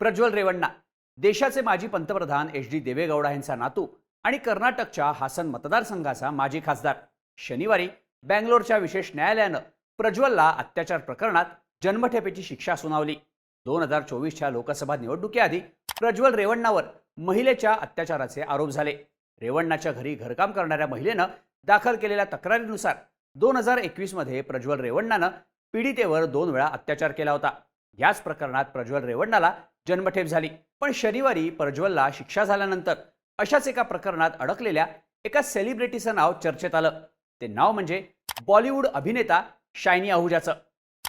प्रज्वल रेवण्णा देशाचे माजी पंतप्रधान एच डी देवेगौडा यांचा नातू आणि कर्नाटकच्या हासन मतदारसंघाचा माजी खासदार. शनिवारी बँगलोरच्या विशेष न्यायालयानं प्रज्वलला अत्याचार प्रकरणात जन्मठेपेची शिक्षा सुनावली. दोन हजार चोवीसच्या लोकसभा निवडणुकीआधी प्रज्वल रेवण्णावर महिलेच्या अत्याचाराचे आरोप झाले. रेवण्णाच्या घरी घरकाम करणाऱ्या महिलेनं दाखल केलेल्या तक्रारीनुसार दोन हजार एकवीसमध्ये प्रज्वल रेवण्णानं पीडितेवर दोन वेळा अत्याचार केला होता. याच प्रकरणात प्रज्वल रेवण्णाला जन्मठेप झाली. पण शनिवारी प्रज्वलला शिक्षा झाल्यानंतर अशाच एका प्रकरणात अडकलेल्या एका सेलिब्रिटीचं नाव चर्चेत आलं. ते नाव म्हणजे बॉलिवूड अभिनेता शायनी आहुजाचं.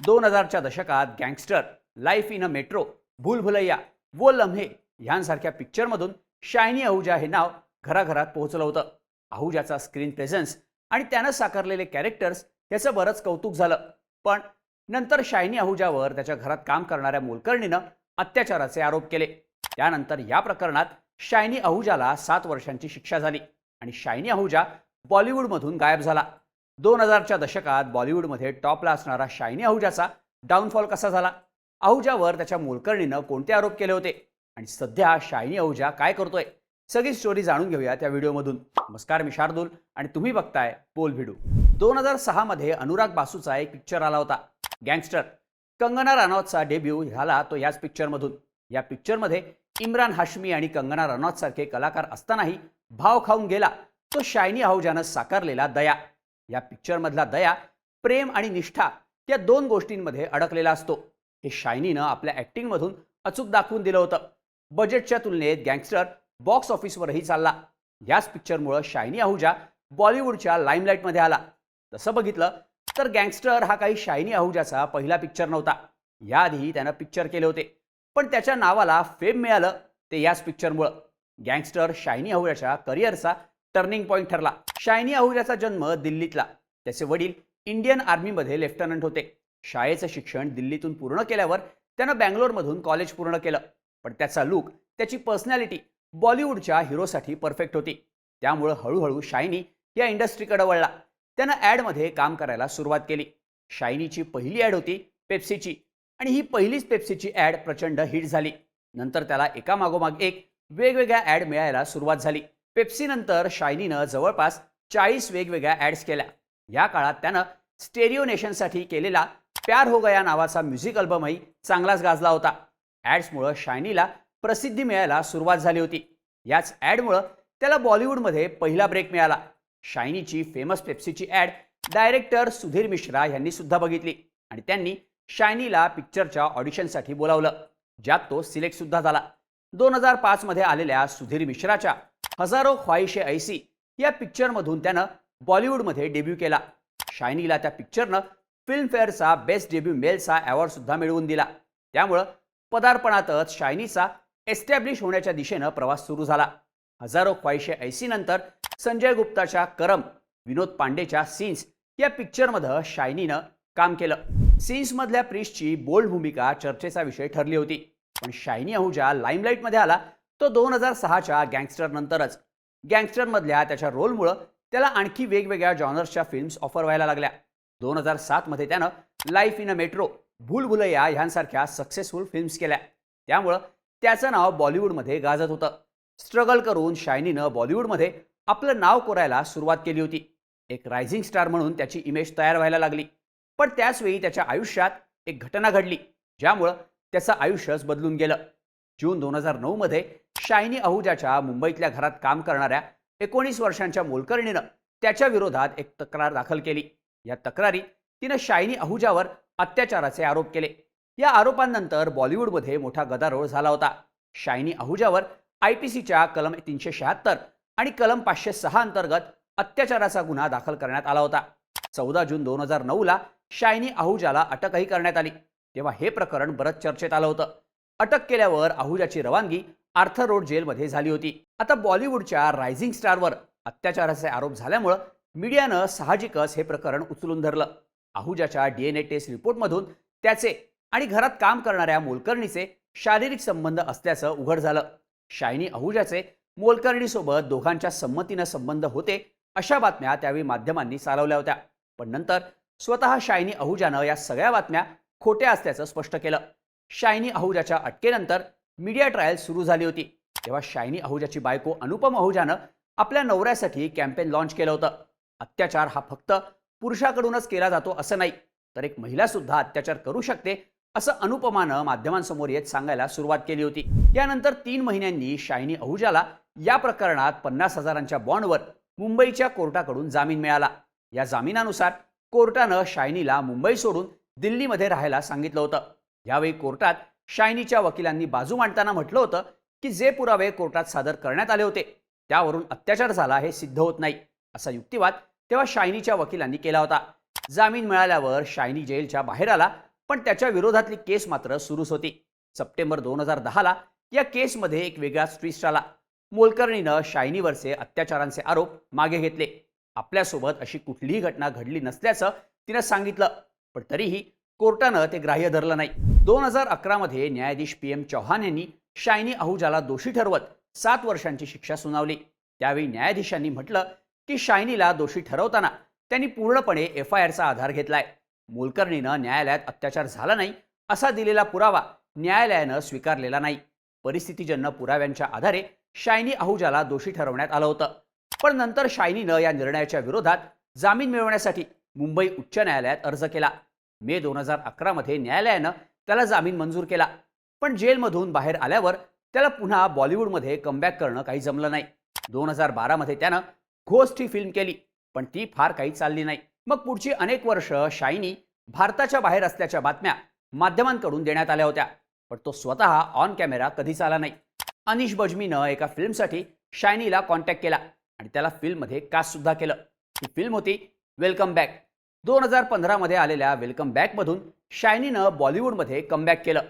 दोन हजारच्या दशकात gangster life in a metro Bhulbhulaiya Woh Lamhe यांसारख्या पिक्चरमधून शायनी आहुजा हे नाव घराघरात पोहोचलं होतं. आहुजाचा स्क्रीन प्रेझेन्स आणि त्यानं साकारलेले कॅरेक्टर्स याचं बरंच कौतुक झालं. पण नंतर शायनी आहुजावर त्याच्या घरात काम करणाऱ्या मोलकर्णीनं अत्याचाराचे आरोप केले. त्यानंतर या प्रकरणात शायनी आहुजाला सात वर्षांची शिक्षा झाली आणि शायनी आहुजा बॉलिवूडमधून गायब झाला. दोन हजारच्या दशकात बॉलिवूडमध्ये टॉपला असणारा शायनी आहुजाचा डाऊनफॉल कसा झाला? आहुजावर त्याच्या मोलकर्णीनं कोणते आरोप केले होते? आणि सध्या शायनी आहुजा काय करतोय? सगळी स्टोरी जाणून घेऊया त्या व्हिडिओमधून. नमस्कार मी शार्दूल आणि तुम्ही बघताय पोल व्हिडिओ दोन हजार सहामध्ये अनुराग बासूचा एक पिक्चर आला होता. गँगस्टर कंगना रानौतचा डेब्यू झाला तो याच पिक्चरमधून या पिक्चरमध्ये इम्रान हाशमी आणि कंगना रानौत सारखे कलाकार असतानाही भाव खाऊन गेला. तो शायनी आहूजानं साकारलेला दया. या पिक्चरमधला दया प्रेम आणि निष्ठा या दोन गोष्टींमध्ये अडकलेला असतो. हे शायनीनं आपल्या ॲक्टिंगमधून अचूक दाखवून दिलं होतं. बजेटच्या तुलनेत गँगस्टर बॉक्स ऑफिसवरही चालला. याच पिक्चरमुळं शायनी आहुजा बॉलिवूडच्या लाईमलाईटमध्ये आला. तसं बघितलं तर गँगस्टर हा काही शायनी आहुजाचा पहिला पिक्चर नव्हता. याआधी त्यानं पिक्चर केले होते. पण त्याच्या नावाला फेम मिळालं ते याच पिक्चरमुळं गँगस्टर शायनी आहुजाच्या करिअरचा टर्निंग पॉईंट ठरला. शायनी आहुजाचा जन्म दिल्लीतला. त्याचे वडील इंडियन आर्मीमध्ये लेफ्टनंट होते. शाळेचं शिक्षण दिल्लीतून पूर्ण केल्यावर त्यानं बँगलोरमधून कॉलेज पूर्ण केलं. पण त्याचा लुक त्याची पर्सनॅलिटी बॉलिवूडच्या हिरोसाठी परफेक्ट होती. त्यामुळं हळूहळू शायनी या इंडस्ट्रीकडे वळला. त्यानं ॲडमध्ये काम करायला सुरुवात केली. शायनीची पहिली ॲड होती पेप्सीची आणि ही पहिलीच पेप्सीची ॲड प्रचंड हिट झाली. नंतर त्याला एकामागोमाग एक वेगवेगळ्या ॲड मिळायला सुरुवात झाली. पेप्सीनंतर शायनीनं जवळपास चाळीस वेगवेगळ्या ॲड्स केल्या. या काळात त्यानं स्टेरिओ नेशनसाठी केलेला प्यार हो गया नावाचा म्युझिक अल्बमही चांगलाच गाजला होता. ॲड्समुळं शायनीला प्रसिद्धी मिळायला सुरुवात झाली होती. याच ॲडमुळं त्याला बॉलिवूडमध्ये पहिला ब्रेक मिळाला. शायनीची फेमस पेप्सीची ॲड डायरेक्टर सुधीर मिश्रा यांनी सुद्धा बघितली. आणि त्यांनी शायनीला पिक्चरच्या ऑडिशनसाठी बोलावलं ज्यात तो सिलेक्ट सुद्धा झाला. दोन हजार पाचमध्ये आलेल्या सुधीर मिश्राच्या हजारो ख्वाहिशे ऐसी या पिक्चरमधून त्यानं बॉलिवूडमध्ये डेब्यू केला. शायनीला त्या पिक्चरनं फिल्मफेअरचा बेस्ट डेब्यू मेलचा अवॉर्ड सुद्धा मिळवून दिला. त्यामुळं पदार्पणातच शायनीचा एस्टॅब्लिश होण्याच्या दिशेनं प्रवास सुरू झाला. हजारो ख्वाहिशे ऐसी नंतर संजय गुप्ताच्या करम विनोद पांडेच्या सीन्स या पिक्चरमध्ये शायनीनं काम केलं. सीन्समधल्या प्रिशची बोल्ड भूमिका चर्चेचा विषय ठरली होती. पण शायनी आहुजा लाईमलाईटमध्ये आला तो दोन हजार सहाच्या गँगस्टर नंतरच. गँगस्टरमधल्या त्याच्या रोलमुळं त्याला आणखी वेगवेगळ्या जॉनर्सच्या फिल्म्स ऑफर व्हायला लागल्या. दोन हजार सातमध्ये त्यानं लाईफ इन अ मेट्रो भूल भुलैया ह्यांसारख्या सक्सेसफुल फिल्म्स केल्या. त्यामुळं त्याचं नाव बॉलिवूडमध्ये गाजत होतं. स्ट्रगल करून शायनीनं बॉलिवूडमध्ये आपलं नाव कोरायला सुरुवात केली होती. एक रायझिंग स्टार म्हणून त्याची इमेज तयार व्हायला लागली. पण त्याचवेळी त्याच्या आयुष्यात एक घटना घडली ज्यामुळं त्याचं आयुष्यच बदलून गेलं. जून दोन हजार नऊमध्ये शायनी आहुजाच्या मुंबईतल्या घरात काम करणाऱ्या एकोणीस वर्षांच्या मोलकर्णीनं त्याच्या विरोधात एक तक्रार दाखल केली. या तक्रारीत तिनं शायनी आहुजावर अत्याचाराचे आरोप केले. या आरोपांनंतर बॉलिवूडमध्ये मोठा गदारोळ झाला होता. शायनी आहुजावर आय पी सीच्या कलम तीनशे शहात्तर आणि कलम पाचशे सहा अंतर्गत अत्याचाराचा गुन्हा दाखल करण्यात आला होता. चौदा जून दोन हजार नऊला शायनी आहुजाला अटकही करण्यात आली. तेव्हा हे प्रकरण बरंच चर्चेत आलं होतं. अटक केल्यावर आहुजाची रवानगी आर्थर रोड जेलमध्ये झाली होती. आता बॉलिवूडच्या रायझिंग स्टारवर अत्याचाराचे आरोप झाल्यामुळं मीडियानं साहजिकच हे प्रकरण उचलून धरलं. आहुजाच्या डीएनए टेस्ट रिपोर्टमधून त्याचे आणि घरात काम करणाऱ्या मोलकर्णीचे शारीरिक संबंध असल्याचं उघड झालं. शायनी आहुजाचे मोलकर्णीसोबत दोघांच्या संमतीनं संबंध होते अशा बातम्या त्यावेळी माध्यमांनी चालवल्या होत्या. पण नंतर स्वतः शायनी आहुजानं या सगळ्या बातम्या खोट्या असल्याचं स्पष्ट केलं. शायनी आहुजाच्या अटकेनंतर मीडिया ट्रायल सुरू झाली होती. तेव्हा शायनी अहुजाची बायको अनुपम अहुजानं आपल्या नवऱ्यासाठी कॅम्पेन लॉन्च केलं होतं. अत्याचार हा फक्त पुरुषाकडूनच केला जातो असं नाही तर एक महिला सुद्धा अत्याचार करू शकते असं अनुपमानं माध्यमांसमोर येत सांगायला सुरुवात केली होती. यानंतर तीन महिन्यांनी शायनी अहुजाला या प्रकरणात पन्नास हजारांच्या बॉन्डवर मुंबईच्या कोर्टाकडून जामीन मिळाला. या जामिनानुसार कोर्टानं शायनीला मुंबई सोडून दिल्लीमध्ये राहायला सांगितलं होतं. यावेळी कोर्टात शायनीच्या वकिलांनी बाजू मांडताना म्हटलं होतं की जे पुरावे कोर्टात सादर करण्यात आले होते त्यावरून अत्याचार झाला हे सिद्ध होत नाही असा युक्तिवाद तेव्हा शायनीच्या वकिलांनी केला होता. जामीन मिळाल्यावर शायनी जेलच्या बाहेर आला पण त्याच्या विरोधातली केस मात्र सुरूच होती. सप्टेंबर दोन हजार दहाला या केसमध्ये एक वेगळाच ट्विस्ट आला. मोलकर्णीनं शायनीवरचे अत्याचारांचे आरोप मागे घेतले. आपल्यासोबत अशी कुठलीही घटना घडली नसल्याचं तिनं सांगितलं. पण तरीही कोर्टानं ते ग्राह्य धरलं नाही. दोन हजार अकरामध्ये न्यायाधीश पी एम चौहान यांनी शायनी आहुजाला दोषी ठरवत सात वर्षांची शिक्षा सुनावली. त्यावेळी न्यायाधीशांनी म्हटलं की शायनीला दोषी ठरवताना त्यांनी पूर्णपणे एफ आय आरचा आधार घेतलाय. मोलकर्णीनं न्यायालयात अत्याचार झाला नाही असा दिलेला पुरावा न्यायालयानं स्वीकारलेला नाही. परिस्थितीजन्य पुराव्यांच्या आधारे शायनी आहुजाला दोषी ठरवण्यात आलं होतं. पण नंतर शायनीनं या निर्णयाच्या विरोधात जामीन मिळवण्यासाठी मुंबई उच्च न्यायालयात अर्ज केला. मे दोन हजार अकरामध्ये न्यायालयानं त्याला जामीन मंजूर केला. पण जेलमधून बाहेर आल्यावर त्याला पुन्हा बॉलिवूडमध्ये कमबॅक करणं काही जमलं नाही. दोन हजार बारामध्ये त्यानं घोस्ट ही फिल्म केली पण ती फार काही चालली नाही. मग पुढची अनेक वर्ष शायनी भारताच्या बाहेर असल्याच्या बातम्या माध्यमांकडून देण्यात आल्या होत्या. पण तो स्वतः ऑन कॅमेरा कधीच आला नाही. अनिश बजमीनं एका फिल्मसाठी शायनीला कॉन्टॅक्ट केला आणि त्याला फिल्ममध्ये कास्टसुद्धा केलं. ही फिल्म होती वेलकम बॅक दोन हजार पंधरामध्ये आलेल्या वेलकम बॅकमधून शायनीनं बॉलिवूडमध्ये कमबॅक केलं.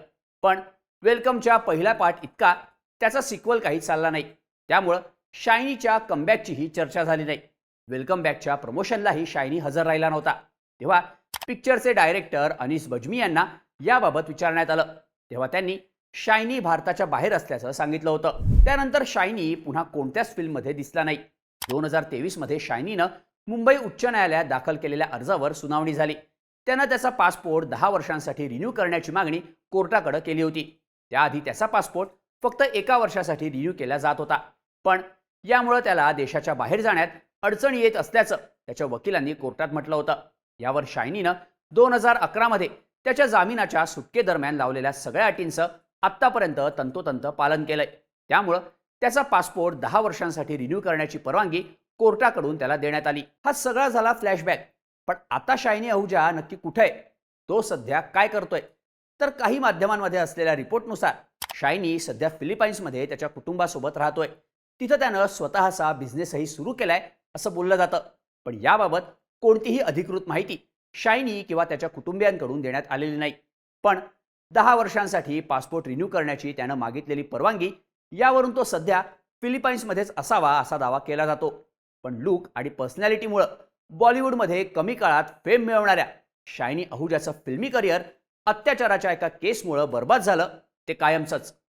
पण वेलकमच्या पहिला पाठ इतका त्याचा सिक्वल काही चालला नाही. त्यामुळं शायनीच्या कमबॅकचीही चर्चा झाली नाही. वेलकम बॅकच्या प्रमोशनलाही शायनी हजर राहिला नव्हता. तेव्हा पिक्चरचे डायरेक्टर अनिस बजमी यांना याबाबत विचारण्यात आलं. तेव्हा त्यांनी शायनी भारताच्या बाहेर असल्याचं सांगितलं होतं. त्यानंतर शायनी पुन्हा कोणत्याच फिल्ममध्ये दिसला नाही. दोन हजार तेवीसमध्ये शायनीनं मुंबई उच्च न्यायालयात दाखल केलेल्या अर्जावर सुनावणी झाली. त्यानं त्याचा पासपोर्ट दहा वर्षांसाठी रिन्यू करण्याची मागणी कोर्टाकडे केली होती. त्याआधी त्याचा पासपोर्ट फक्त एका वर्षासाठी रिन्यू केला जात होता. पण यामुळं त्याला देशाच्या बाहेर जाण्यात अडचणी येत असल्याचं त्याच्या वकिलांनी कोर्टात म्हटलं होतं. यावर शायनीनं दोन हजार अकरामध्ये त्याच्या जामिनाच्या सुटकेदरम्यान लावलेल्या सगळ्या अटींचं आत्तापर्यंत तंतोतंत पालन केलंय. त्यामुळं त्याचा पासपोर्ट दहा वर्षांसाठी रिन्यू करण्याची परवानगी कोर्टाकडून त्याला देण्यात आली. हा सगळा झाला फ्लॅशबॅक. पण आता शायनी अहुजा नक्की कुठे आहे? तो सध्या काय करतोय? तर काही माध्यमांमध्ये असलेल्या रिपोर्टनुसार शायनी सध्या फिलिपाईन्समध्ये त्याच्या कुटुंबासोबत राहतोय. तिथं त्यानं स्वतःचा बिझनेसही सुरू केलाय असं बोललं जातं. पण याबाबत कोणतीही अधिकृत माहिती शायनी किंवा त्याच्या कुटुंबियांकडून देण्यात आलेली नाही. पण दहा वर्षांसाठी पासपोर्ट रिन्यू करण्याची त्यानं मागितलेली परवानगी यावरून तो सध्या फिलिपाईन्समध्येच असावा असा दावा केला जातो. पण लुक आणि पर्सनॅलिटीमुळं बॉलिवूडमध्ये कमी काळात फेम मिळवणाऱ्या शायनी अहुजाचं फिल्मी करिअर अत्याचाराच्या एका केसमुळं बर्बाद झालं ते कायमचंच.